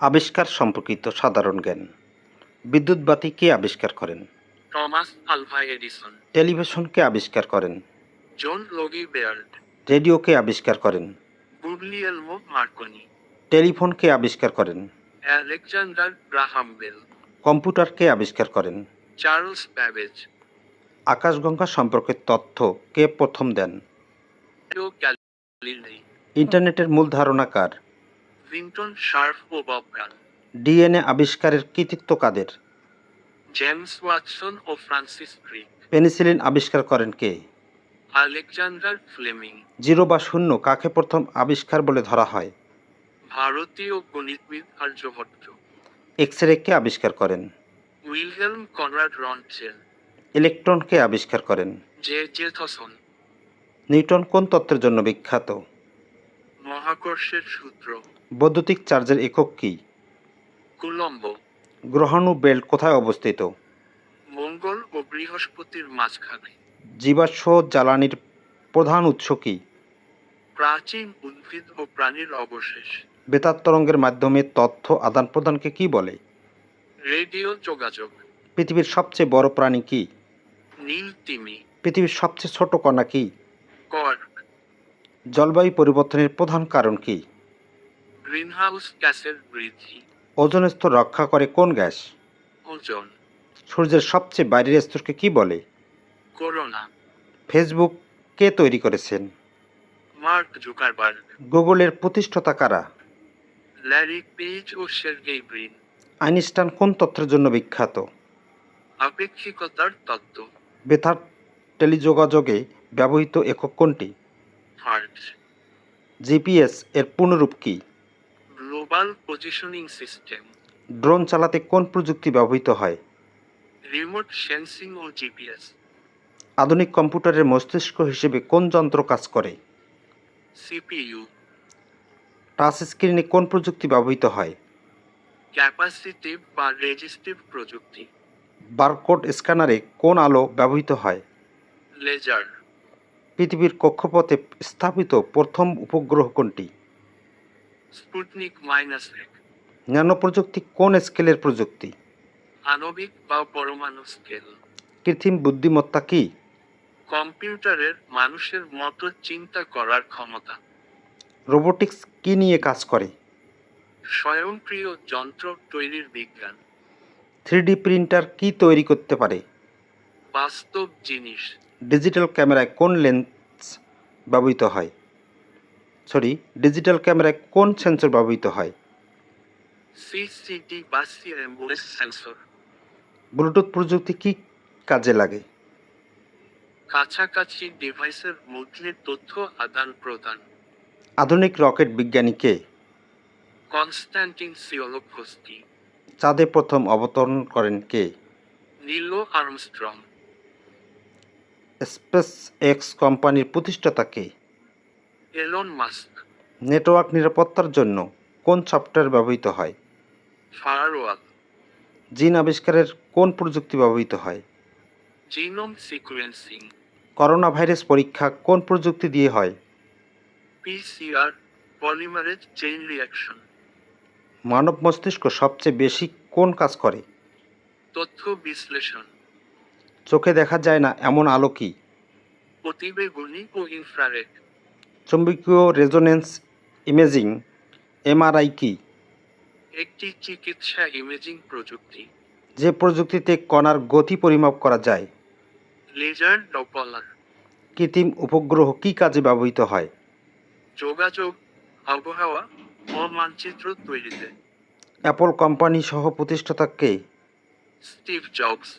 আবিষ্কার সম্পর্কিত সাধারণ জ্ঞান। বিদ্যুৎ বাতি কে আবিষ্কার করেন? Thomas Alva Edison. টেলিভিশন কে আবিষ্কার করেন? জন লগি বেয়ার্ড। রেডিও কে আবিষ্কার করেন? গুগলিয়েলমো মার্কনি। টেলিফোন কে আবিষ্কার করেন? Alexander Graham Bell. কম্পিউটার কে আবিষ্কার করেন? Charles Babbage. আকাশগঙ্গা সম্পর্কে তথ্য কে প্রথম দেন? ইন্টারনেটের মূল ধারণা কার শার্ফ ও বব গান ডিএনএ আবিষ্কারের কৃতিত্ব কাদের? জেমস ওয়াটসন ও ফ্রান্সিস ক্রিক। পেনিসিলিন আবিষ্কার করেন কে? Alexander Fleming. জিরো বা শূন্য কাকে প্রথম আবিষ্কার বলে ধরা হয়? ভারতীয় গণিতবিদ আর্যভট্ট এক্স রে কে আবিষ্কার করেন? উইলহেলম কনরাড রনচেল ইলেকট্রন কে আবিষ্কার করেন? জে জেথসন নিউটন কোন তত্ত্বের জন্য বিখ্যাত? মহাকর্ষের সূত্র। বৈদ্যুতিক চার্জের একক কী? কুলম্ব। গ্রহাণু বেল্ট কোথায় অবস্থিত? মঙ্গল ও বৃহস্পতির মাঝখানে। জীবাশ্ম জ্বালানির প্রধান উৎস কি? প্রাচীন উদ্ভিদ ও প্রাণীর অবশেষ। বেতার তরঙ্গের মাধ্যমে তথ্য আদান প্রদানকে কি বলে? রেডিও যোগাযোগ। পৃথিবীর সবচেয়ে বড় প্রাণী কি? নীল তিমি। পৃথিবীর সবচেয়ে ছোট কণা কি? কর্ক জলবায়ু পরিবর্তনের প্রধান কারণ কি? গ্রিনহাউস গ্যাসের বৃদ্ধি। ওজন স্তর রক্ষা করে কোন গ্যাস? ওজন। সূর্যের সবচেয়ে বাইরের স্তরকে কি বলে? করোনা। ফেসবুক কে তৈরি করেছেন? Mark Zuckerberg. গুগলের প্রতিষ্ঠাতা কারা? ল্যারি পেজ ও সের্গেই ব্রিন। আইনস্টাইন কোন তথ্যের জন্য বিখ্যাত? আপেক্ষিকতার তত্ত্ব। বেতার টেলিযোগাযোগে ব্যবহৃত একক কোনটি? হার্ট। জিপিএস এর পূর্ণরূপ কি? Global positioning system. ড্রোন চালাতে কোন প্রযুক্তি ব্যবহৃত হয়? রিমোট সেন্সিং ও জিপিএস। আধুনিক কম্পিউটারের মস্তিষ্ক হিসেবে কোন যন্ত্র কাজ করে? সিপিইউ। টাচ স্ক্রিনে কোন প্রযুক্তি ব্যবহৃত হয়? ক্যাপাসিটিভ বা রেজিস্টিভ প্রযুক্তি। বারকোড স্ক্যানারে কোন আলো ব্যবহৃত হয়? লেজার। পৃথিবীর কক্ষপথে স্থাপিত প্রথম উপগ্রহ কোনটি? স্পুটনিক মাইনাস এক। ন্যানো প্রযুক্তি কোন স্কেলের প্রযুক্তি? আণবিক বা পরমাণু স্কেল। কৃত্রিম বুদ্ধিমত্তা কি? কম্পিউটারের মানুষের মতো চিন্তা করার ক্ষমতা। রোবোটিক্স কি নিয়ে কাজ করে? স্বয়ংক্রিয় যন্ত্র তৈরির বিজ্ঞান। থ্রি প্রিন্টার কি তৈরি করতে পারে? বাস্তব জিনিস। ডিজিটাল ক্যামেরায় কোন লেন্স ব্যবহৃত হয়? সরি ডিজিটাল ক্যামেরায় কোন সেন্সর ব্যবহৃত হয়? বা সিএমওএস সেন্সর ব্লুটুথ প্রযুক্তি কি কাজে লাগে? কাছাকাছি ডিভাইসের মধ্যে তথ্য আদান প্রদান। আধুনিক রকেট বিজ্ঞানী কে? কনস্ট্যান্টিন চাঁদে প্রথম অবতরণ করেন কে? Neil Armstrong. স্পেস এক্স কোম্পানির প্রতিষ্ঠাতা কে এলন মাস্ক নেটওয়ার্ক নিরাপত্তার জন্য কোন সফটওয়্যার ব্যবহৃত হয়? ফায়ারওয়াল জিন আবিষ্কারের কোন প্রযুক্তি ব্যবহৃত হয়? জিনোম সিকুয়েন্সিং করোনা ভাইরাস পরীক্ষা কোন প্রযুক্তি দিয়ে হয়? পিসিআর পলিমারেজ চেইন রিঅ্যাকশন মানব মস্তিষ্ক সবচেয়ে বেশি কোন কাজ করে? তথ্য বিশ্লেষণ। চোখে দেখা যায় না এমন আলো কি? অতিবেগুনি ও ইনফ্রারেড। চুম্বকীয় রেজোনেন্স ইমেজিং এমআরআই কি? একটি চিকিৎসা ইমেজিং প্রযুক্তি। যে প্রযুক্তিতে কণার গতি পরিমাপ করা যায়। Laser Doppler. কৃত্রিম উপগ্রহ কি কাজে ব্যবহৃত হয়? যোগাযোগ আবহাওয়া ও মানচিত্র তৈরিতে। অ্যাপল কোম্পানি সহ প্রতিষ্ঠাতা কে? Steve jobs.